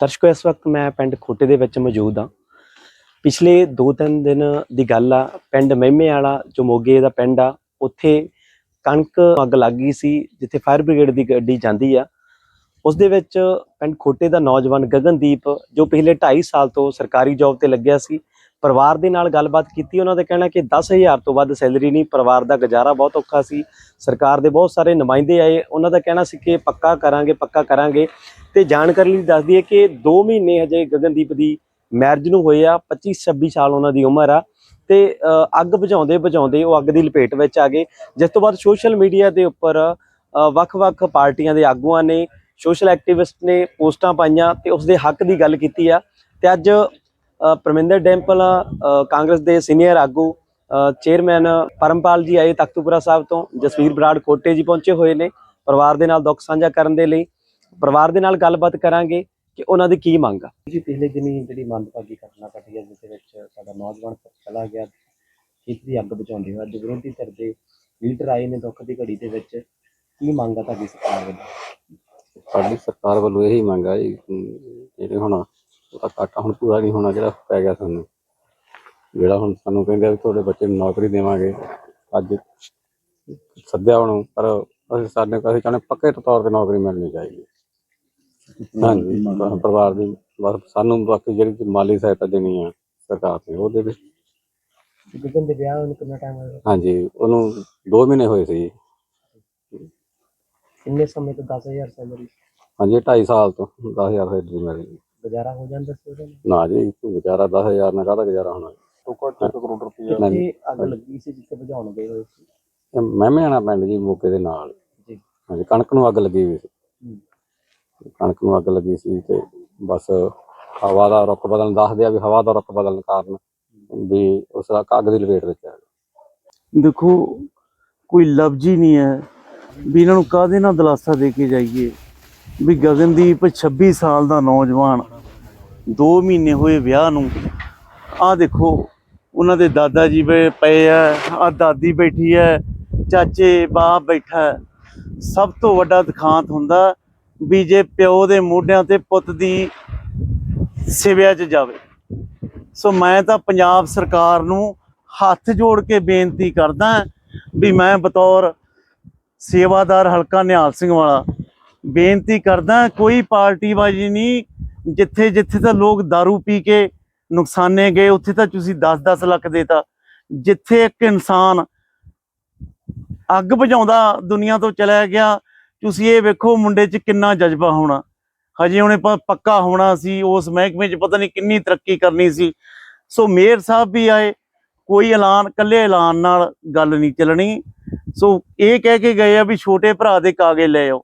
ਦਰਸ਼ਕੋ, ਇਸ ਵਕਤ ਮੈਂ ਪਿੰਡ ਖੋਟੇ ਦੇ ਵਿੱਚ ਮੌਜੂਦ ਹਾਂ। ਪਿਛਲੇ 2-3 ਦਿਨ ਦੀ ਗੱਲ ਆ, ਪਿੰਡ ਮਹਿਮੇ ਵਾਲਾ ਜੋ ਮੋਗੇ ਦਾ ਪਿੰਡ ਆ, ਉੱਥੇ ਕਣਕ ਅੱਗ ਲੱਗ ਗਈ ਸੀ, ਜਿੱਥੇ ਫਾਇਰ ਬ੍ਰਿਗੇਡ ਦੀ ਗੱਡੀ ਜਾਂਦੀ ਆ। ਉਸ ਦੇ ਵਿੱਚ ਪਿੰਡ ਖੋਟੇ ਦਾ ਨੌਜਵਾਨ ਗਗਨਦੀਪ, ਜੋ ਪਿਛਲੇ 2.5 ਸਾਲ ਤੋਂ ਸਰਕਾਰੀ ਜੌਬ ਤੇ ਲੱਗਿਆ ਸੀ, ਪਰਿਵਾਰ ਦੇ ਨਾਲ ਗੱਲਬਾਤ ਕੀਤੀ, ਉਹਨਾਂ ਦਾ ਕਹਿਣਾ ਕਿ 10000 ਤੋਂ ਵੱਧ ਸੈਲਰੀ ਨਹੀਂ, ਪਰਿਵਾਰ ਦਾ ਗੁਜ਼ਾਰਾ ਬਹੁਤ ਔਖਾ ਸੀ, ਸਰਕਾਰ ਦੇ ਬਹੁਤ ਸਾਰੇ ਨੁਮਾਇੰਦੇ ਆਏ, ਉਹਨਾਂ ਦਾ ਕਹਿਣਾ ਸੀ ਕਿ ਪੱਕਾ ਕਰਾਂਗੇ ਪੱਕਾ ਕਰਾਂਗੇ। ਤੇ ਜਾਣਕਾਰੀ ਲਈ ਦੱਸਦੀ ਹੈ ਕਿ 2 ਮਹੀਨੇ ਹਜੇ ਗਗਨਦੀਪ ਦੀ ਮੈਰਿਜ ਨੂੰ ਹੋਏ ਆ 25 26 ਸਾਲ ਉਹਨਾਂ ਦੀ ਉਮਰ ਆ ਤੇ ਅੱਗ ਬੁਝਾਉਂਦੇ ਬੁਝਾਉਂਦੇ ਉਹ ਅੱਗ ਦੀ ਲਪੇਟ ਵਿੱਚ ਆ ਗਏ। ਜਿਸ ਤੋਂ ਬਾਅਦ ਸੋਸ਼ਲ ਮੀਡੀਆ ਦੇ ਉੱਪਰ ਵੱਖ-ਵੱਖ ਪਾਰਟੀਆਂ ਦੇ ਆਗੂਆਂ ਨੇ ਸੋਸ਼ਲ ਐਕਟਿਵਿਸਟ ਨੇ ਪੋਸਟਾਂ ਪਾਈਆਂ ਤੇ ਉਸ ਦੇ ਹੱਕ ਦੀ ਗੱਲ ਕੀਤੀ ਆ ਤੇ ਅੱਜ ਅ, ਪਰਮਿੰਦਰ ਡੈਂਪਲ ਕਾਂਗਰਸ ਦੇ ਸੀਨੀਅਰ ਆਗੂ ਚੇਅਰਮੈਨ ਪਰਮਪਾਲ ਜੀ ਆਏ ਤਖਤੂਪੁਰਾ ਸਾਹਿਬ ਤੋਂ ਜਸਵੀਰ ਬਰਾੜ ਕੋਟੇ ਜੀ ਪਹੁੰਚੇ ਹੋਏ ਨੇ ਪਰਿਵਾਰ ਦੇ ਨਾਲ ਦੁੱਖ ਸਾਂਝਾ ਕਰਨ ਦੇ ਲਈ। ਪਰਿਵਾਰ ਦੇ ਨਾਲ ਗੱਲਬਾਤ ਕਰਾਂਗੇ ਕਿ ਉਹਨਾਂ ਦੀ ਕੀ ਮੰਗ ਆ। ਜੀ ਪਿਛਲੇ ਦਿਨੀ ਜਿਹੜੀ ਮੰਦਭਾਗੀ ਘਟਨਾ ਘਟੀ ਹੈ ਜਿਸ ਦੇ ਵਿੱਚ ਸਾਡਾ ਨੌਜਵਾਨ ਚਲਾ ਗਿਆ ਖੇਤ ਦੀ ਅੱਗ ਬੁਝਾਉਂਦੇ ਹੋਏ ਅੱਜ ਵਿਰੋਧੀ ਧਿਰ ਦੇ ਲੀਡਰ ਆਏ ਨੇ ਦੁੱਖ ਦੀ ਘੜੀ ਦੇ ਵਿੱਚ। ਕੀ ਮੰਗ ਆ ਤੁਹਾਡੀ ਸਰਕਾਰ ਵੱਲੋਂ? ਸਾਡੀ ਸਰਕਾਰ ਵੱਲੋਂ ਇਹੀ ਮੰਗ ਆ ਜਿਹੜੇ ਹੁਣ ਘਾਟਾ ਹੁਣ ਪੂਰਾ ਨਹੀਂ ਹੋਣਾ ਜਿਹੜਾ ਪੈ ਗਿਆ ਸਾਨੂੰ। ਜਿਹੜਾ ਹੁਣ ਸਾਨੂੰ ਕਹਿੰਦੇ ਆ ਤੁਹਾਡੇ ਬੱਚੇ ਨੂੰ ਨੌਕਰੀ ਦੇਵਾਂਗੇ ਅੱਜ ਸੱਦਿਆ ਹੁਣ ਪਰ ਅਸੀਂ ਸਾਡੇ ਅਸੀਂ ਚਾਹੁੰਦੇ ਪੱਕੇ ਤੌਰ ਤੇ ਨੌਕਰੀ ਮਿਲਣੀ ਚਾਹੀਦੀ। ਹਾਂਜੀ ਪਰਿਵਾਰ ਦੀ ਬਸ ਸਾਨੂੰ ਬਾਕੀ ਜਿਹੜੀ ਮਾਲੀ ਸਹਾਇਤਾ ਦੇਣੀ ਆ ਸਰਕਾਰ ਨੇ ਉਹ ਦੇ ਗਗਨ ਦੇ ਵਿਆਹ ਨੂੰ ਕਿੰਨਾ ਟਾਈਮ ਹੋਇਆ? ਹਾਂਜੀ ਉਹਨੂੰ 2 ਮਹੀਨੇ ਹੋਏ ਸੀ। ਜੀ। ਕਿੰਨੇ ਸਮੇਂ ਤੋਂ 10000 ਸੈਲਰੀ ਹਾਂਜੀ 2.5 ਸਾਲ ਤੋਂ 10000 ਸੈਲਰੀ ਮਿਲ ਰਹੀ ਗੁਜ਼ਾਰਾ ਹੋ ਜਾਂਦਾ ਸੀ ਉਹਦਾ ਨਾ ਜੀ ਵਿਚਾਰਾ 10000 ਨਾਲ ਕਾਹਦਾ ਗੁਜ਼ਾਰਾ ਹੋਣਾ? ਤੋਂ ਘੱਟ ਕਰੋੜ ਰੁਪਏ। ਕਿੱਥੇ ਅੱਗ ਲੱਗੀ ਸੀ ਜਿੱਥੇ ਬੁਝਾਉਣ ਗਏ ਹੋਏ ਸੀ? ਮਹਿਮੇ ਆਣਾ ਪਿੰਡ ਜੀ ਮੌਕੇ ਦੇ ਨਾਲ। ਜੀ। ਹਾਂਜੀ ਕਣਕ ਨੂੰ ਅੱਗ ਲੱਗੀ ਹੋਈ ਸੀ। ਕਣਕ ਨੂੰ ਅੱਗ ਲੱਗੀ ਸੀ ਤੇ ਬਸ ਹਵਾ ਦਾ ਰੁੱਖ ਬਦਲਣ, ਦੱਸਦੇ ਆ ਵੀ ਹਵਾ ਦਾ ਰੁੱਖ ਬਦਲਣ ਕਾਰਨ ਵੀ ਉਸ ਦਾ ਅੱਗ ਦੀ ਲਪੇਟ ਵਿੱਚ ਆ ਗਿਆ। ਦੇਖੋ, ਕੋਈ ਲਫ਼ਜ਼ ਹੀ ਨਹੀਂ ਹੈ ਵੀ ਇਹਨਾਂ ਨੂੰ ਕਾਹਦੇ ਨਾਲ ਦਿਲਾਸਾ ਦੇ ਕੇ ਜਾਈਏ। ਵੀ ਗਗਨਦੀਪ 26 ਸਾਲ ਦਾ ਨੌਜਵਾਨ 2 ਮਹੀਨੇ ਹੋਏ ਵਿਆਹ ਨੂੰ। ਆਹ ਦੇਖੋ, ਉਹਨਾਂ ਦੇ ਦਾਦਾ ਜੀ ਪਏ ਆ ਆ ਦਾਦੀ ਬੈਠੀ ਹੈ, ਚਾਚੇ, ਬਾਪ ਬੈਠਾ ਸਭ ਤੋਂ ਵੱਡਾ ਦਿਖਾਂਤ ਹੁੰਦਾ ਵੀ ਜੇ ਪਿਓ ਦੇ ਮੋਢਿਆਂ ਤੇ ਪੁੱਤ ਦੀ ਸਿਵਿਆ 'ਚ ਜਾਵੇ। ਸੋ ਮੈਂ ਤਾਂ ਪੰਜਾਬ ਸਰਕਾਰ ਨੂੰ ਹੱਥ ਜੋੜ ਕੇ ਬੇਨਤੀ ਕਰਦਾ ਵੀ ਮੈਂ ਬਤੌਰ ਸੇਵਾਦਾਰ ਹਲਕਾ ਨਿਹਾਲ ਸਿੰਘ ਵਾਲਾ ਬੇਨਤੀ ਕਰਦਾ ਕੋਈ ਪਾਰਟੀਬਾਜ਼ੀ ਨਹੀਂ, ਜਿੱਥੇ ਜਿੱਥੇ ਤਾਂ ਲੋਕ दारू ਪੀ ਕੇ ਨੁਕਸਾਨੇ ਗਏ, ਉੱਥੇ ਤਾਂ ਤੁਸੀਂ 10-10 ਲੱਖ ਦੇਤਾ ਜਿੱਥੇ ਇੱਕ ਇਨਸਾਨ ਅੱਗ ਬੁਝਾਉਂਦਾ ਦੁਨੀਆ ਤੋਂ ਚਲਾ ਗਿਆ ਤੁਸੀਂ ਇਹ ਵੇਖੋ ਮੁੰਡੇ 'ਚ ਕਿੰਨਾ ਜਜ਼ਬਾ ਹੋਣਾ। ਹਜੇ ਉਹਨੇ ਪ- ਪੱਕਾ ਹੋਣਾ ਸੀ, ਉਸ ਮਹਿਕਮੇ 'ਚ ਪਤਾ ਨਹੀਂ ਕਿੰਨੀ ਤਰੱਕੀ ਕਰਨੀ ਸੀ। ਸੋ ਮੇਅਰ ਸਾਹਿਬ ਵੀ ਆਏ, ਕੋਈ ਐਲਾਨ ਕੱਲੇ ਐਲਾਨ ਨਾਲ ਗੱਲ ਨਹੀਂ ਚੱਲਣੀ। ਸੋ ਇਹ ਕਹਿ ਕੇ ਗਏ ਆ ਵੀ ਛੋਟੇ ਭਰਾ ਦੇ ਕਾਗਜ਼ ਲੈ ਆਓ।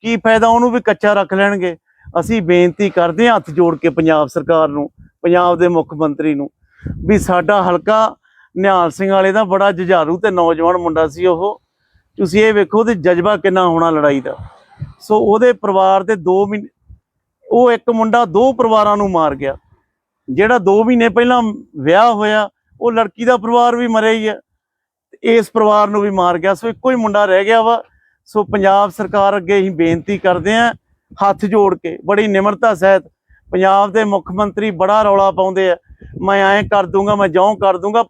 ਕੀ ਫਾਇਦਾ ਉਹਨੂੰ ਵੀ ਕੱਚਾ ਰੱਖ ਲੈਣਗੇ? ਅਸੀਂ ਬੇਨਤੀ ਕਰਦੇ ਹਾਂ ਹੱਥ ਜੋੜ ਕੇ ਪੰਜਾਬ ਸਰਕਾਰ ਨੂੰ, ਪੰਜਾਬ ਦੇ ਮੁੱਖ ਮੰਤਰੀ ਨੂੰ, ਵੀ ਸਾਡਾ ਹਲਕਾ ਨਿਹਾਲ ਸਿੰਘ ਵਾਲੇ ਦਾ ਬੜਾ ਜੁਝਾਰੂ ਤੇ ਨੌਜਵਾਨ ਮੁੰਡਾ ਸੀ ਉਹ। ਤੁਸੀਂ ਇਹ ਵੇਖੋ ਤੇ ਜਜ਼ਬਾ ਕਿੰਨਾ ਹੋਣਾ ਲੜਾਈ ਦਾ। ਸੋ ਉਹਦੇ ਪਰਿਵਾਰ ਦੇ 2 ਮਹੀਨੇ, ਉਹ ਇੱਕ ਮੁੰਡਾ ਦੋ ਪਰਿਵਾਰਾਂ ਨੂੰ ਮਾਰ ਗਿਆ। ਜਿਹੜਾ 2 ਮਹੀਨੇ ਪਹਿਲਾਂ ਵਿਆਹ ਹੋਇਆ, ਉਹ ਲੜਕੀ ਦਾ ਪਰਿਵਾਰ ਵੀ ਮਰਿਆ ਹੀ ਹੈ। ਇਸ ਪਰਿਵਾਰ ਨੂੰ ਵੀ ਮਾਰ ਗਿਆ। ਸੋ ਇੱਕੋ ਹੀ ਮੁੰਡਾ ਰਹਿ ਗਿਆ ਵਾ। ਸੋ ਪੰਜਾਬ ਸਰਕਾਰ ਅੱਗੇ ਹੀ ਬੇਨਤੀ ਕਰਦੇ ਆਂ ਹੱਥ ਜੋੜ ਕੇ, ਬੜੀ ਨਿਮਰਤਾ ਸਹਿਤ ਪੰਜਾਬ ਦੇ ਮੁੱਖ ਮੰਤਰੀ ਬੜਾ ਰੌਲਾ ਪਾਉਂਦੇ ਆ। ਮੈਂ ਐਂ ਕਰ ਦੂੰਗਾ, ਮੈਂ ਜਿਉਂ ਕਰ ਦੂੰਗਾ।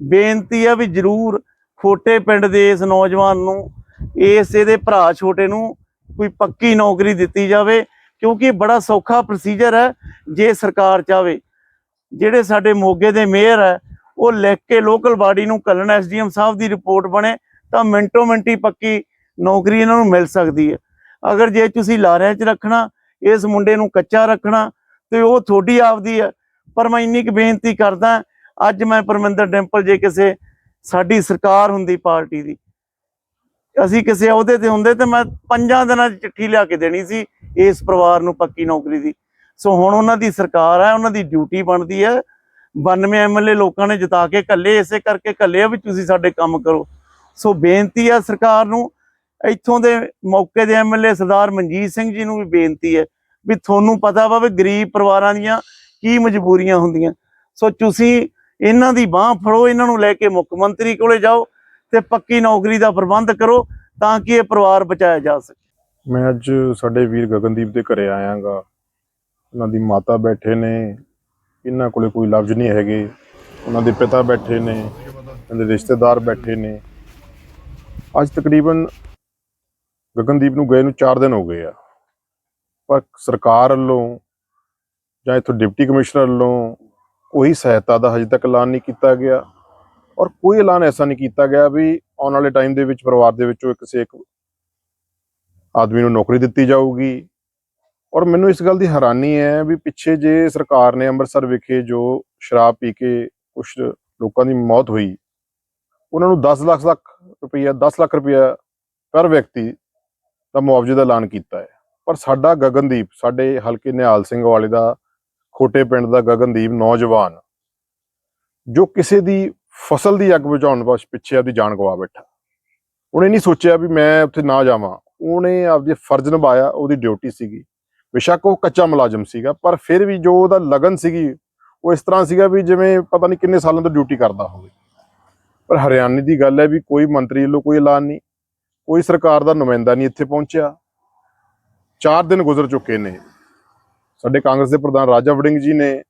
ਬੇਨਤੀ ਆ ਵੀ ਜਰੂਰ ਖੋਟੇ ਪਿੰਡ ਦੇ ਇਸ ਨੌਜਵਾਨ ਨੂੰ, ਇਸ ਇਹਦੇ ਭਰਾ ਛੋਟੇ ਨੂੰ ਕੋਈ ਪੱਕੀ ਨੌਕਰੀ ਦਿੱਤੀ ਜਾਵੇ, ਕਿਉਂਕਿ ਬੜਾ ਸੌਖਾ ਪ੍ਰੋਸੀਜਰ ਹੈ ਜੇ ਸਰਕਾਰ ਚਾਵੇ। ਜਿਹੜੇ ਸਾਡੇ ਮੋਗੇ ਦੇ ਮੇਅਰ ਹੈ, ਉਹ ਲਿਖ ਕੇ ਲੋਕਲ ਬਾਡੀ ਨੂੰ ਕੱਲਣ ਐਸਡੀਐਮ ਸਾਹਿਬ ਦੀ ਰਿਪੋਰਟ ਬਣੇ, ਤਾਂ ਮਿੰਟੋ ਮਿੰਟੀ ਪੱਕੀ ਨੌਕਰੀ ਇਹਨਾਂ ਨੂੰ ਮਿਲ ਸਕਦੀ ਹੈ। ਅਗਰ ਜੇ ਤੁਸੀਂ ਲਾਰਿਆਂ 'ਚ ਰੱਖਣਾ, ਇਸ ਮੁੰਡੇ ਨੂੰ ਕੱਚਾ ਰੱਖਣਾ, ਤੇ ਉਹ ਤੁਹਾਡੀ ਆਪਦੀ ਹੈ। ਪਰ ਮੈਂ ਇੰਨੀ ਕੁ ਬੇਨਤੀ ਕਰਦਾ, ਅੱਜ ਮੈਂ ਪਰਮਿੰਦਰ ਡਿੰਪਲ ਜੇ ਕਿਸੇ ਸਾਡੀ ਸਰਕਾਰ ਹੁੰਦੀ ਪਾਰਟੀ ਦੀ। ਅਸੀਂ ਕਿਸੇ ਅਹੁਦੇ ਤੇ ਹੁੰਦੇ ਤੇ ਮੈਂ ਪੰਜਾਂ ਦਿਨਾਂ 'ਚ ਚਿੱਠੀ ਲਿਆ ਕੇ ਦੇਣੀ ਸੀ ਇਸ ਪਰਿਵਾਰ ਨੂੰ ਪੱਕੀ ਨੌਕਰੀ ਦੀ। ਸੋ ਹੁਣ ਉਹਨਾਂ ਦੀ ਸਰਕਾਰ ਹੈ, ਉਹਨਾਂ ਦੀ ਡਿਊਟੀ ਬਣਦੀ ਹੈ। 92 ਐਮਐਲਏ ਲੋਕਾਂ ਨੇ ਜਿਤਾ ਕੇ ਕੱਲੇ ਇਸੇ ਕਰਕੇ ਕੱਲੇ ਆ ਵੀ ਤੁਸੀਂ ਸਾਡੇ ਕੰਮ ਕਰੋ। ਸੋ ਬੇਨਤੀ ਹੈ ਸਰਕਾਰ ਨੂੰ, ਇੱਥੋਂ ਦੇ ਮੌਕੇ ਦੇ ਐਮਐਲਏ ਸਰਦਾਰ ਮਨਜੀਤ ਸਿੰਘ ਜੀ ਨੂੰ ਵੀ ਬੇਨਤੀ ਹੈ ਵੀ ਤੁਹਾਨੂੰ ਪਤਾ ਵਾ ਵੀ ਗਰੀਬ ਪਰਿਵਾਰਾਂ ਦੀਆਂ ਕੀ ਮਜਬੂਰੀਆਂ ਹੁੰਦੀਆਂ। ਸੋ ਤੁਸੀਂ ਇਹਨਾਂ ਦੀ ਬਾਹ ਫੜੋ, ਇਹਨਾਂ ਨੂੰ ਲੈ ਕੇ ਮੁੱਖ ਮੰਤਰੀ ਕੋਲੇ ਜਾਓ ਤੇ ਪੱਕੀ ਨੌਕਰੀ ਦਾ ਪ੍ਰਬੰਧ ਕਰੋ ਤਾਂ ਕਿ ਇਹ ਪਰਿਵਾਰ ਬਚਾਇਆ ਜਾ ਸਕੇ। ਮੈਂ ਅੱਜ ਸਾਡੇ ਵੀਰ ਗਗਨਦੀਪ ਦੇ ਘਰੇ ਆਇਆਗਾ। ਉਹਨਾਂ ਦੀ ਮਾਤਾ ਬੈਠੇ ਨੇ। ਇਹਨਾਂ ਕੋਲੇ ਕੋਈ ਲਫ਼ਜ਼ ਨਹੀਂ ਹੈਗੇ। ਉਹਨਾਂ ਦੇ ਪਿਤਾ ਬੈਠੇ ਨੇ। ਉਹਨਾਂ ਦੇ ਰਿਸ਼ਤੇਦਾਰ ਬੈਠੇ ਨੇ। ਅੱਜ ਤਕਰੀਬਨ ਗਗਨਦੀਪ ਨੂੰ ਗਏ ਨੂੰ 4 ਦਿਨ ਹੋ ਗਏ ਆ। ਪਰ ਸਰਕਾਰ ਵੱਲੋਂ ਜਾਂ ਇਥੋਂ ਡਿਪਟੀ ਕਮਿਸ਼ਨਰ ਵੱਲੋਂ ਕੋਈ ਸਹਾਇਤਾ ਦਾ ਹਜੇ ਤੱਕ ਐਲਾਨ ਨਹੀਂ ਕੀਤਾ ਗਿਆ ਔਰ ਕੋਈ ਐਲਾਨ ਐਸਾ ਨਹੀਂ ਕੀਤਾ ਗਿਆ ਵੀ ਆਉਣ ਵਾਲੇ ਟਾਈਮ ਦੇ ਵਿੱਚ ਪਰਿਵਾਰ ਦੇ ਵਿੱਚੋਂ ਕਿਸੇ ਇੱਕ ਆਦਮੀ ਨੂੰ ਨੌਕਰੀ ਦਿੱਤੀ ਜਾਊਗੀ। ਔਰ ਮੈਨੂੰ ਇਸ ਗੱਲ ਦੀ ਹੈਰਾਨੀ ਹੈ ਵੀ ਪਿੱਛੇ ਜੇ ਸਰਕਾਰ ਨੇ ਅੰਮ੍ਰਿਤਸਰ ਵਿਖੇ ਜੋ ਸ਼ਰਾਬ ਪੀ ਕੇ ਕੁਝ ਲੋਕਾਂ ਦੀ ਮੌਤ ਹੋਈ, ਉਹਨਾਂ ਨੂੰ 10 ਲੱਖ ਲੱਖ ਰੁਪਈਆ 10 ਲੱਖ ਰੁਪਈਆ ਪਰ ਵਿਅਕਤੀ ਦਾ ਮੁਆਵਜ਼ੇ ਦਾ ਐਲਾਨ ਕੀਤਾ ਹੈ। ਪਰ ਸਾਡਾ ਗਗਨਦੀਪ, ਸਾਡੇ ਹਲਕੇ ਨਿਹਾਲ ਸਿੰਘ ਵਾਲੇ ਦਾ ਖੋਟੇ ਪਿੰਡ ਦਾ ਗਗਨਦੀਪ ਨੌਜਵਾਨ, ਜੋ ਕਿਸੇ ਦੀ ਫਸਲ ਦੀ ਅੱਗ ਬੁਝਾਉਣ ਵਾਸਤੇ ਪਿੱਛੇ ਆਪਦੀ ਜਾਨ ਗਵਾ ਬੈਠਾ। ਉਹਨੇ ਨਹੀਂ ਸੋਚਿਆ ਵੀ ਮੈਂ ਉੱਥੇ ਨਾ ਜਾਵਾਂ। ਉਹਨੇ ਆਪਦੇ ਫਰਜ਼ ਨਿਭਾਇਆ, ਉਹਦੀ ਡਿਊਟੀ ਸੀਗੀ। ਬੇਸ਼ੱਕ ਉਹ ਕੱਚਾ ਮੁਲਾਜ਼ਮ ਸੀਗਾ, ਪਰ ਫਿਰ ਵੀ ਜੋ ਉਹਦਾ ਲਗਨ ਸੀਗੀ, ਉਹ ਇਸ ਤਰ੍ਹਾਂ ਸੀਗਾ ਵੀ ਜਿਵੇਂ ਪਤਾ ਨਹੀਂ ਕਿੰਨੇ ਸਾਲਾਂ ਤੋਂ ਡਿਊਟੀ ਕਰਦਾ ਹੋਵੇ। ਪਰ ਹਰਿਆਣੇ ਦੀ ਗੱਲ ਹੈ ਵੀ ਕੋਈ ਮੰਤਰੀ ਵੱਲੋਂ ਕੋਈ ਐਲਾਨ ਨਹੀਂ, ਕੋਈ ਸਰਕਾਰ ਦਾ ਨੁਮਾਇੰਦਾ ਨਹੀਂ ਇੱਥੇ ਪਹੁੰਚਿਆ। 4 ਦਿਨ ਗੁਜ਼ਰ ਚੁੱਕੇ ਨੇ। ਸਾਡੇ ਕਾਂਗਰਸ ਦੇ ਪ੍ਰਧਾਨ ਰਾਜਾ ਵੜਿੰਗ ਜੀ ਨੇ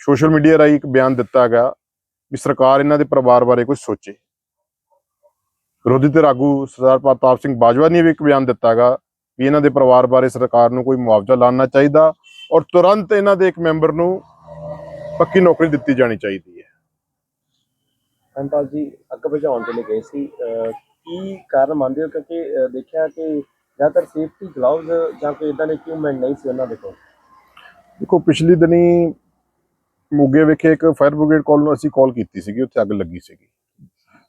ਸੋਸ਼ਲ ਮੀਡੀਆ ਰਾਹੀਂ ਇੱਕ ਬਿਆਨ ਦਿੱਤਾ ਹੈਗਾ ਵੀ ਸਰਕਾਰ ਇਹਨਾਂ ਦੇ ਪਰਿਵਾਰ ਬਾਰੇ ਕੁਝ ਸੋਚੇ। ਵਿਰੋਧੀ ਧਿਰ ਆਗੂ ਸਰਦਾਰ ਪ੍ਰਤਾਪ ਸਿੰਘ ਬਾਜਵਾ ਨੇ ਵੀ ਇੱਕ ਬਿਆਨ ਦਿੱਤਾ ਹੈਗਾ ਵੀ ਇਹਨਾਂ ਦੇ ਪਰਿਵਾਰ ਬਾਰੇ ਸਰਕਾਰ ਨੂੰ ਕੋਈ ਮੁਆਵਜ਼ਾ ਲਾਣਾ ਚਾਹੀਦਾ ਔਰ ਤੁਰੰਤ ਇਹਨਾਂ ਦੇ ਇੱਕ ਮੈਂਬਰ ਨੂੰ ਪੱਕੀ ਨੌਕਰੀ ਦਿੱਤੀ ਜਾਣੀ ਚਾਹੀਦੀ ਹੈ। ਅੰਪਾਲ ਜੀ, ਅੱਗ ਬੁਝਾਉਣ ਦੇ ਲਈ ਗਏ ਸੀ। ਕੀ ਕਾਰਨ ਮੰਨਦੇ ਹੋ? ਕਿਉਂਕਿ ਦੇਖਿਆ ਕਿ ਜ਼ਿਆਦਾਤਰ ਸੇਫਟੀ ਗਲਾਵਜ਼ ਜਾਂ ਕੋਈ ਇਦਾਂ ਦੇ ਇਕਵਿਪਮੈਂਟ ਨਹੀਂ ਸੀ ਉਹਨਾਂ ਦੇ ਕੋਲ। ਦੇਖੋ, ਪਿਛਲੀ ਦਿਨੀ ਮੋਗੇ ਵਿਖੇ ਇੱਕ ਫਾਇਰ ਬ੍ਰਿਗੇਡ ਕਾਲ ਨੂੰ ਅਸੀਂ ਕਾਲ ਕੀਤੀ ਸੀਗੀ, ਉੱਥੇ ਅੱਗ ਲੱਗੀ ਸੀਗੀ।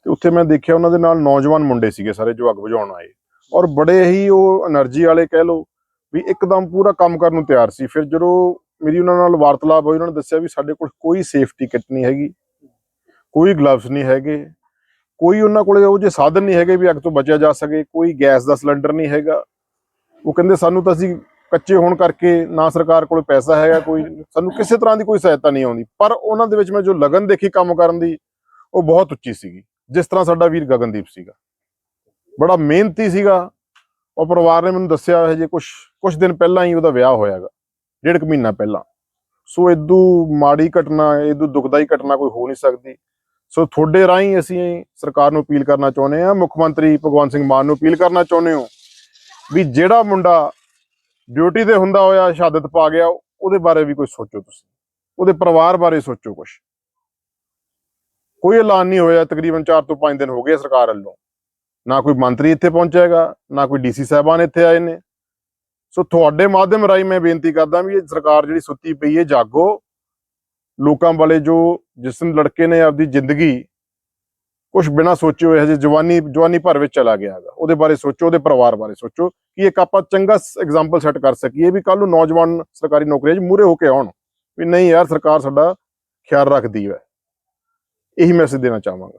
ਤੇ ਉੱਥੇ ਮੈਂ ਦੇਖਿਆ ਉਹਨਾਂ ਦੇ ਨਾਲ ਨੌਜਵਾਨ ਮੁੰਡੇ ਸੀਗੇ ਸਾਰੇ ਜੋ ਅੱਗ ਬੁਝਾਉਣ ਆਏ। ਔਰ ਬੜੇ ਹੀ ਉਹ એનર્ਜੀ ਵਾਲੇ ਕਹਿ ਲੋ ਵੀ ਇੱਕਦਮ ਪੂਰਾ ਕੰਮ ਕਰਨ ਨੂੰ ਤਿਆਰ ਸੀ। ਫਿਰ ਜਦੋਂ ਮੇਰੀ ਉਹਨਾਂ ਨਾਲ ਵਾਰਤਾਲਾਪ ਹੋਈ, ਉਹਨਾਂ ਨੇ ਦੱਸਿਆ ਵੀ ਸਾਡੇ ਕੋਲ ਕੋਈ ਸੇਫਟੀ ਕਿੱਟ ਨਹੀਂ ਹੈਗੀ, ਕੋਈ ਗਲਵਸ ਨਹੀਂ ਹੈਗੇ, ਕੋਈ ਉਹਨਾਂ ਕੋਲ ਉਹ ਜੇ ਸਾਧਨ ਨਹੀਂ ਹੈਗੇ ਵੀ ਅੱਗ ਤੋਂ ਬਚਿਆ ਜਾ ਸਕੇ, ਕੋਈ ਗੈਸ ਦਾ ਸਿਲੰਡਰ ਨਹੀਂ ਹੈਗਾ। ਉਹ ਕਹਿੰਦੇ, ਸਾਨੂੰ ਤਾਂ ਅਸੀਂ ਕੱਚੇ ਹੋਣ ਕਰਕੇ ਨਾ ਸਰਕਾਰ ਕੋਲ ਪੈਸਾ ਹੈਗਾ ਕੋਈ, ਸਾਨੂੰ ਕਿਸੇ ਤਰ੍ਹਾਂ ਦੀ ਕੋਈ ਸਹਾਇਤਾ ਨਹੀਂ ਆਉਂਦੀ। ਪਰ ਉਹਨਾਂ ਦੇ ਵਿੱਚ ਮੈਂ ਜੋ ਲਗਨ ਦੇਖੀ ਕੰਮ ਕਰਨ ਦੀ, ਉਹ ਬਹੁਤ ਉੱਚੀ ਸੀਗੀ। ਜਿਸ ਤਰ੍ਹਾਂ ਸਾਡਾ ਵੀਰ ਗਗਨਦੀਪ ਸੀਗਾ। ਬੜਾ ਮਿਹਨਤੀ ਸੀਗਾ। ਉਹ ਪਰਿਵਾਰ ਨੇ ਮੈਨੂੰ ਦੱਸਿਆ ਹੈ ਜੇ ਕੁਝ ਕੁਝ ਦਿਨ ਪਹਿਲਾਂ ਹੀ ਉਹਦਾ ਵਿਆਹ ਹੋਇਆਗਾ ਡੇਢ ਕੁ ਮਹੀਨਾ ਪਹਿਲਾਂ। ਸੋ ਇਦੋਂ ਮਾੜੀ ਘਟਨਾ ਇਦੋਂ ਦੁਖਦਾਈ ਘਟਨਾ ਕੋਈ ਹੋ ਨਹੀਂ ਸਕਦੀ। ਸੋ ਤੁਹਾਡੇ ਰਾਹੀਂ ਅਸੀਂ ਸਰਕਾਰ ਨੂੰ ਅਪੀਲ ਕਰਨਾ ਚਾਹੁੰਦੇ ਹਾਂ, ਮੁੱਖ ਮੰਤਰੀ ਭਗਵੰਤ ਸਿੰਘ ਮਾਨ ਨੂੰ ਅਪੀਲ ਕਰਨਾ ਚਾਹੁੰਦੇ ਹਾਂ ਵੀ ਜਿਹੜਾ ਮੁੰਡਾ ਡਿਊਟੀ ਤੇ ਹੁੰਦਾ ਹੋਇਆ, ਸ਼ਹਾਦਤ ਪਾ ਗਿਆ, ਉਹਦੇ ਬਾਰੇ ਵੀ ਕੋਈ ਸੋਚੋ ਤੁਸੀਂ। ਉਹਦੇ ਪਰਿਵਾਰ ਬਾਰੇ ਸੋਚੋ ਕੁਝ ਕੋਈ ਐਲਾਨ ਨਹੀਂ ਹੋਇਆ, ਤਕਰੀਬਨ 4 ਤੋਂ 5 ਦਿਨ ਹੋ ਗਏ ਸਰਕਾਰ ਵੱਲੋਂ। ਨਾ ਕੋਈ ਮੰਤਰੀ ਇੱਥੇ ਪਹੁੰਚੇਗਾ ਨਾ ਕੋਈ ਡੀਸੀ ਸਾਹਿਬਾਨ ਇੱਥੇ ਆਏ ਨੇ। ਸੋ ਤੁਹਾਡੇ ਮਾਧਿਅਮ ਰਾਹੀਂ ਮੈਂ ਬੇਨਤੀ ਕਰਦਾ ਵੀ ਇਹ ਸਰਕਾਰ ਜਿਹੜੀ ਸੁੱਤੀ ਪਈ ਹੈ, ਜਾਗੋ। ਲੋਕਾਂ ਵਾਲੇ ਜੋ, ਜਿਸ ਲੜਕੇ ਨੇ ਆਪਦੀ ਜ਼ਿੰਦਗੀ ਕੁਝ ਬਿਨਾ ਸੋਚੇ ਹੋਏ ਹਜੇ ਜਵਾਨੀ ਜਵਾਨੀ ਭਰ ਵਿੱਚ ਚਲਾ ਗਿਆ ਹੈਗਾ। ਉਹਦੇ ਬਾਰੇ ਸੋਚੋ, ਉਹਦੇ ਪਰਿਵਾਰ ਬਾਰੇ ਸੋਚੋ, ਕਿ ਇੱਕ ਆਪਾਂ ਚੰਗਾ ਐਗਜ਼ਾਮਪਲ ਸੈੱਟ ਕਰ ਸਕੀਏ ਵੀ ਕੱਲ ਨੂੰ ਨੌਜਵਾਨ ਸਰਕਾਰੀ ਨੌਕਰੀਆਂ 'ਚ ਮੂਰੇ ਹੋ ਕੇ ਆਉਣ ਵੀ ਨਹੀਂ ਯਾਰ ਸਰਕਾਰ ਸਾਡਾ ਖਿਆਲ ਰੱਖਦੀ ਹੈ। ਇਹੀ ਮੈਸੇਜ ਦੇਣਾ ਚਾਹਾਂਗਾ।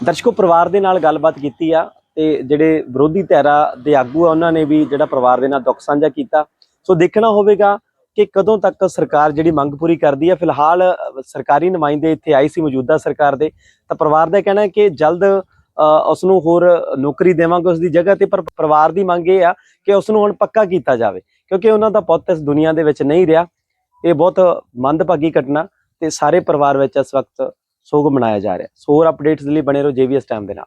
ਦਰਸ਼ਕੋ, ਪਰਿਵਾਰ ਦੇ ਨਾਲ ਗੱਲਬਾਤ ਕੀਤੀ ਆ ਤੇ ਜਿਹੜੇ ਵਿਰੋਧੀ ਧਿਰਾਂ ਦੇ ਆਗੂ ਆ, ਉਹਨਾਂ ਨੇ ਵੀ ਜਿਹੜਾ ਪਰਿਵਾਰ ਦੇ ਨਾਲ ਦੁੱਖ ਸਾਂਝਾ ਕੀਤਾ। ਸੋ ਦੇਖਣਾ ਹੋਵੇਗਾ ਕਿ ਕਦੋਂ ਤੱਕ ਸਰਕਾਰ ਜਿਹੜੀ ਮੰਗ ਪੂਰੀ ਕਰਦੀ ਹੈ ਫਿਲਹਾਲ ਸਰਕਾਰੀ ਨੁਮਾਇੰਦੇ ਇੱਥੇ ਆਏ ਸੀ ਮੌਜੂਦਾ ਸਰਕਾਰ ਦੇ ਤਾਂ ਪਰਿਵਾਰ ਦਾ ਕਹਿਣਾ ਹੈ ਕਿ ਜਲਦ ਅ, ਉਸ ਨੂੰ ਹੋਰ ਨੌਕਰੀ ਦੇਵਾਂਗੇ ਉਸ ਦੀ ਜਗ੍ਹਾ ਤੇ ਪਰ ਪਰਿਵਾਰ ਦੀ ਮੰਗ ਇਹ ਆ ਕਿ ਉਸ ਨੂੰ ਹੁਣ ਪੱਕਾ ਕੀਤਾ ਜਾਵੇ ਕਿਉਂਕਿ ਉਹਨਾਂ ਦਾ ਪੁੱਤ ਇਸ ਦੁਨੀਆ ਦੇ ਵਿੱਚ ਨਹੀਂ ਰਿਹਾ। ਇਹ ਬਹੁਤ ਮੰਦਭਾਗੀ ਘਟਨਾ ਤੇ ਸਾਰੇ ਪਰਿਵਾਰ ਵਿੱਚ ਇਸ ਵਕਤ ਸੋਗ ਮਨਾਇਆ ਜਾ ਰਿਹਾ। ਸੋ ਹੋਰ ਅਪਡੇਟਸ ਲਈ ਬਣੇ ਰਹੋ ਜੇਵੀਐਸ ਟਾਈਮ ਦੇ ਨਾਲ।